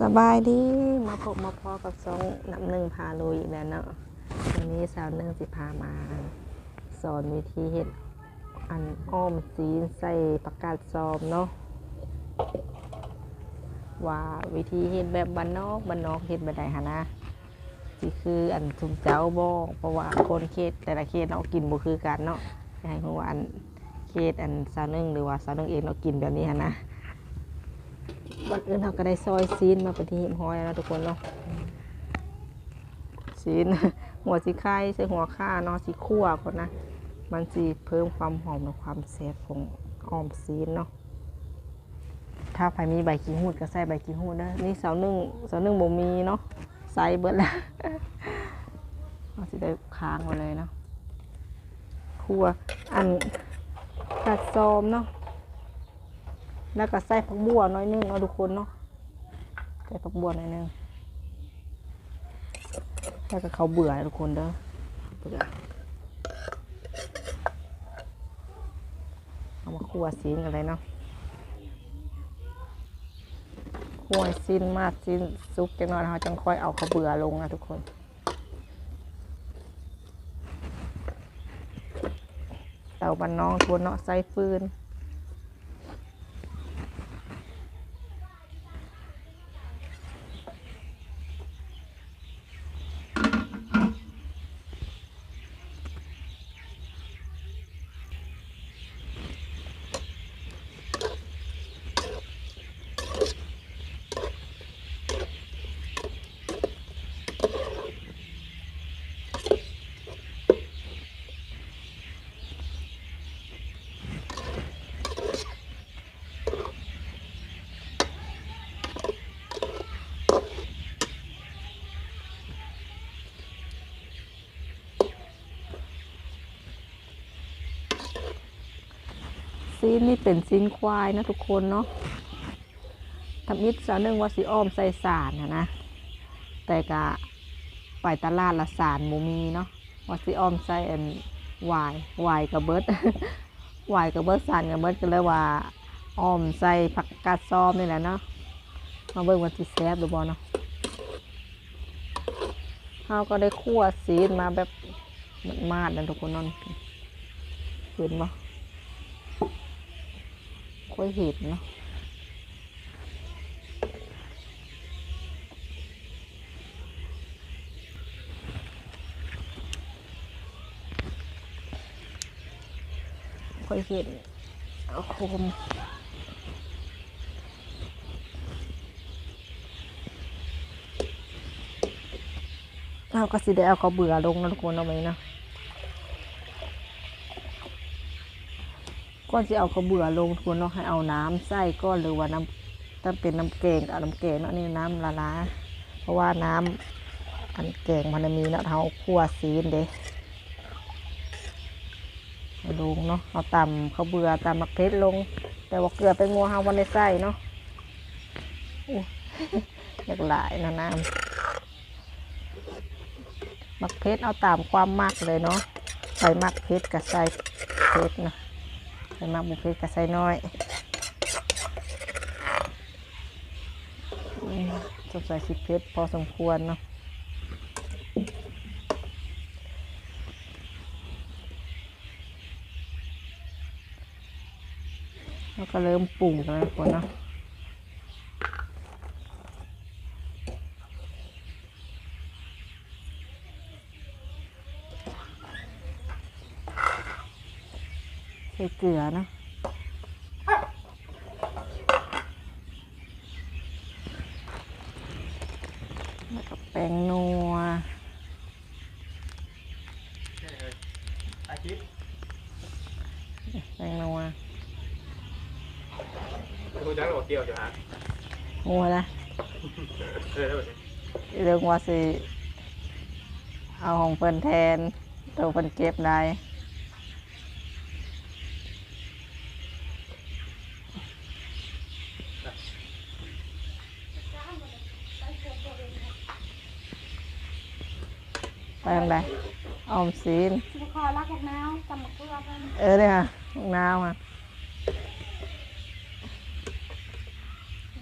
สบายดีมาพบมาพอกับสองน้ำหนึ่งพาลุยอีกแล้วเนาะวันนี้สาวหนึ่งสิพามา สอนวิธีเห็ดอันอ้อมสีนใส่ประกาศซอมเนาะว่าวิธีเห็ดแบบบ้านนอกบ้านนอกเห็ดแบบใดฮะนะที่คืออันทุมเจ้าบอกเพราะว่าคนเขตแต่ละเขตเนาะกินบ่คือกันเนาะให้รู้ว่าอันเขตอันสาวหนึ่งหรือว่าสาวหนึ่งเองเรากินแบบนี้ฮะนะ วันอื่นเราก็ได้ซอยซีนมาเป็นที่หิมห้อยแล้วทุกคนเนาะซีนหัวสีไข่ใส่หัวข้าเนาะสีคั่วก่อนนะ มันสีเพิ่มความหอมและความแซ่บของออมซีนเนาะถ้าใครมีใบกีหูดก็ใส่ใบกีหูดนะนี่เสาหนึ่งเสาหนึ่งบ่มีเนาะใส่เบิดแล้วเราสิได้ค้างไว้เลยเนาะคั่วอันกัดซอมเนาะ แล้วก็ใส่ผักบัวน้อยนึงเอาทุกคนเนาะใส่ผักบัวหน่อยนึงแล้วก็เขาเบื่อทุกคนเด้อเบื่อเอามาคั่วซีนกันเลยเนาะคั่วซีนมากซีนซุปจังหน่อยเราจังค่อยเอาเขาเบื่อลงนะทุกคนเต่าบันน้องทวนเนาะใส่ฟืน ซีนนี่เป็นซีนควายนะทุกคนเนาะทำอิดสาวนึงว่าสีอ้อมใส่สารนะนะ แต่กะไปตลาดละสารหมูมีเนาะว่าสีอ้อมใส่อันวายวายกับเบิร์ดวายกับเบิร์ดสารกับเบิร์ดก็เลยว่าอ้อมใส่ผักกาดซ้อมนี่แหละเนาะมาเบิ่งวันที่แซบดูบอเนาะเขาก็ได้คั่วซีนมาแบบมาดนะทุกคนนอนเห็นปะ ค่อยเห็นเนาะค่อยเห็นเอาโคมเราก็สิได้เอาเขาเบื่อลงนะทุกคนเอาไหมนะ ก่อนที่เอาข้าวเบื่อลงทุนเนาะให้เอาน้ำใส่ก้อนหรือว่าน้ำถ้าเป็นน้ำแกงก็เอาน้ำแกงเนาะนี่น้ำละลาเพราะว่าน้ำอันแกงมันมีเนาะเอาคั่วซีนเด้เอาลงเนาะเอาตำข้าวเบื่อตำมักเพชรลง แต่ว่าเกลือไปงัวเฮาวันในไส้เนาะอยากหลายนะน้ำมักเพชรเอาตามความมักเลยเนาะใส่มักเพชรกับใส่เพชรเนาะ ใส่มากบุฟเฟ่กับใส่น้อยอืมสงสัยสิเพชรพอสมควรเนาะแล้วก็เริ่มปรุงกันแล้วคนเนาะ เกลือเนาะแล้วก็แป้งนัวอาทิตย์แป้งนัวคุณจักรบอกเกี่ยวอยู่ฮะงัวนะเออแล้วแบบนี้เรื่องว่าสิ เอาของเพิ่นแทน ตัวเพิ่นเก็บได้ ไปทางใดออมสินสิขอรักกับน้าวตำบักเกลือกันเออเนี่ยค่ะมะนาวอะ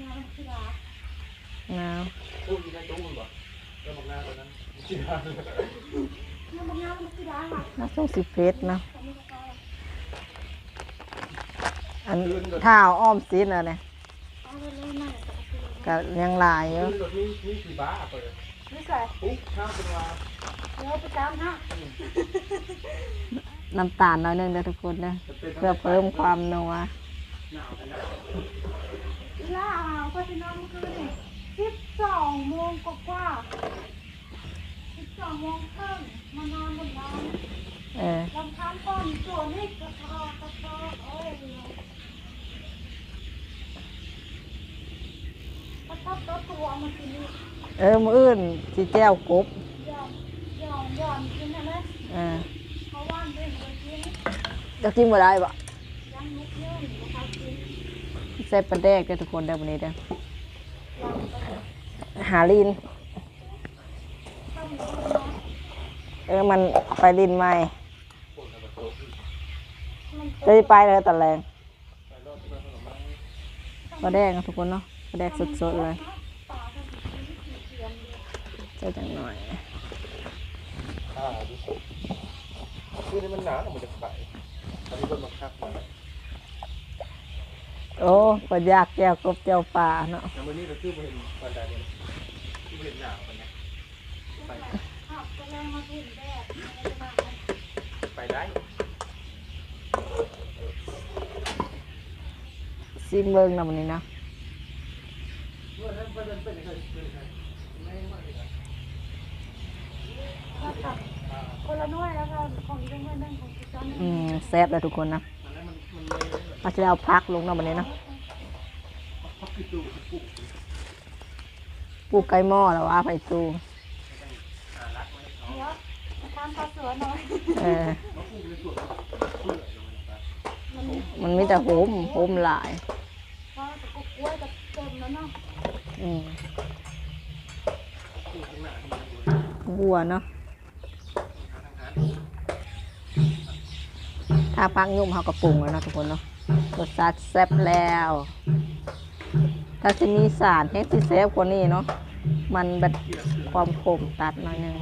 น้าวมันคือรักหนาวตู้อยู่ในตู้มันบ่แล้วบอกหน้าตอนนั้นจีราน้ำมันน้ำมันคือร้านค่ะน่าส่งสิเฟสเนาะแต่ไม่ได้ก็อันท้าวอ้อมซีนอะเนี่ยเอาเลยเลยนั่นแหละแต่ก็คือก็ยังหลายอยู่คือรถนี้นี่คือบ้าเปิดไม่ใส่ปุ๊บข้ามเป็นว่า เดี๋ยวไปตามฮะน้ำตาลน้อยหนึงเด้อทุกคนเด้อจะเป็นเพื่อเพิ่มความนัวหนาวขนาดเวลาเอาก็จะนอนเมื่อคืนนี่สิบสองโมงกว่าสิบสองโมงครึ่งมานอนบนบ้านเออลำคาญก่อนตัวนี่กระทอกระทอโอ้ยกระทบตัวตัวมันกินนี่เออมื้ออื่นสิแจ้วกบย อมยอมยอมกินนะนะเออเพราะว่าด้วยตัวกินจะกินบ่ได้บ่ยังมุกเยอะอยู่นะคะกินใส่ปลาแดกเด้อทุกคนเด้อวันนี้เด้อลองไปหาลิน เข้าไปดูเนะเออมันไปลินใหม่มันจะได้ไปเลยตอนแรงปลาแดกนะทุกคนเนาะปลาแดกสดๆเลย ปลาก็สิกินเกียจเลยใส่จังหน่อย อ่าดูสิคือนี่มันหนาวมันจะไข่ตอนนี้คนมาคักมาโอ้ปลายากแก้วกบแก้วปลาเนาะแต่วันนี้เราคือมาเห็นวันใดเนี่ยคือเห็นหนาวันนะไปข้ไม่ไปได้ซิมเบิ้งนะวันนี้เนาะ เมื่อนั้นวันนั้นเป็นยังไงเป็นยังไงไม่มากเลยนะ แล้วก็ คนละหน้อยแล้วก็ของอีกเรื่องนึงของอีกจานนึงอืมแซ่บเลยทุกคนนะอันนั้นมันมันเราจะเอาพักลงเนาะวันนี้เนาะปลูกไก่หม้อแล้วว่าไปตูเขาเดี๋ยวทานข้าวสวยหน่อยเออ มันมีแต่โหมโหมหลายว่าจะกุ๊กกล้วยกับเต็มแล้วเนาะ อืมปุ๊บข้างหน้าที่มันดูบัวเนาะ ทางทาง ถ้าพักยุ่มเขาก็ปรุงแล้วนะทุกคนเนาะรสชาติแซ่บแล้ว ถ้าจะมีสารให้ที่แซ่บกว่านี้เนาะมันแบบความขมตัดหน่อยนึง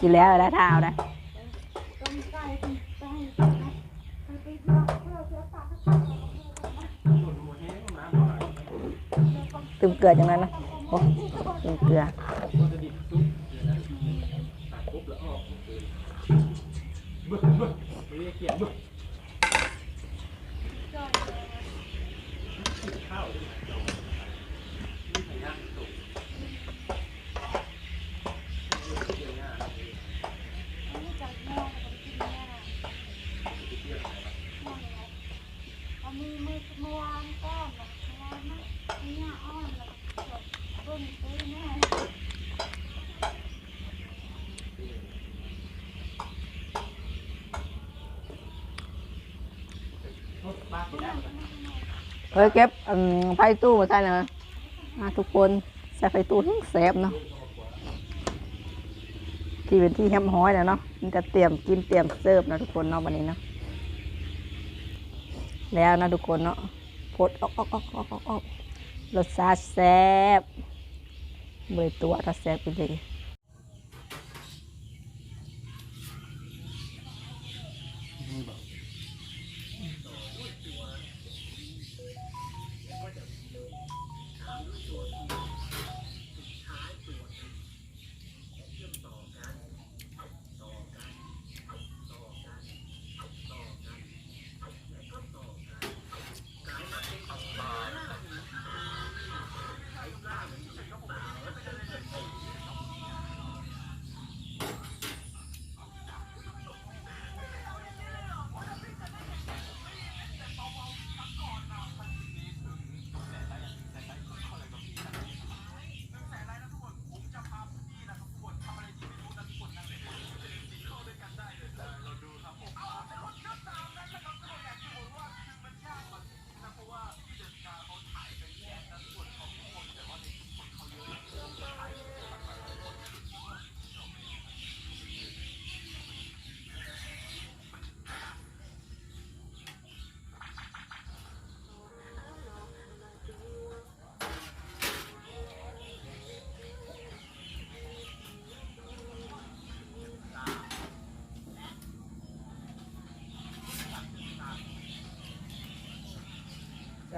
กินแล้วได้วเท้าได้ต้มไก่ต้มไก่นะ เกลือออย่ายตึมเกลือจังนั้นนะโอ้ตึมเกลือ มันจะดิบซุปเดี๋ยวนะตัดปุ๊บแล้วออกเบิ่งเบิ่งไม่ได้เขียนเบิ่ง จอย ข้าวด้วยนี่ไข่ย่างสุกเดี๋ยวนะ ไม่จัดแม่กับกินแม่นอนเลยเอามือมือเมื่อวานก้อนเมื่อวานนะเนี่ยอ้อนแล้วก็เบิ่งซื้อแม่ บ้านที่ได้ เฮ้ยเก็บไฟตู้มาใส่หน่อยทุกคนใส่ไฟตู้ทั้งแซ่บเนาะที่เป็นที่แฮมฮ้อยแล้วเนาะมันจะเตรียมกินเตรียมเสิร์ฟนะทุกคนเนาะวันนี้เนาะแล้วนะทุกคนเนาะพดออกออกออกออกออกออกรสชาติแซ่บเบยตัวถ้าแซ่บไปเลย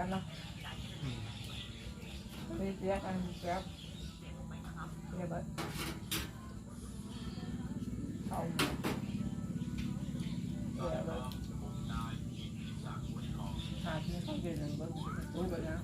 cá lóc đi giác ăn cá nghe bớt. Không. Rồi bớt. Hạt nó không gì là bớt. Túi bớt nào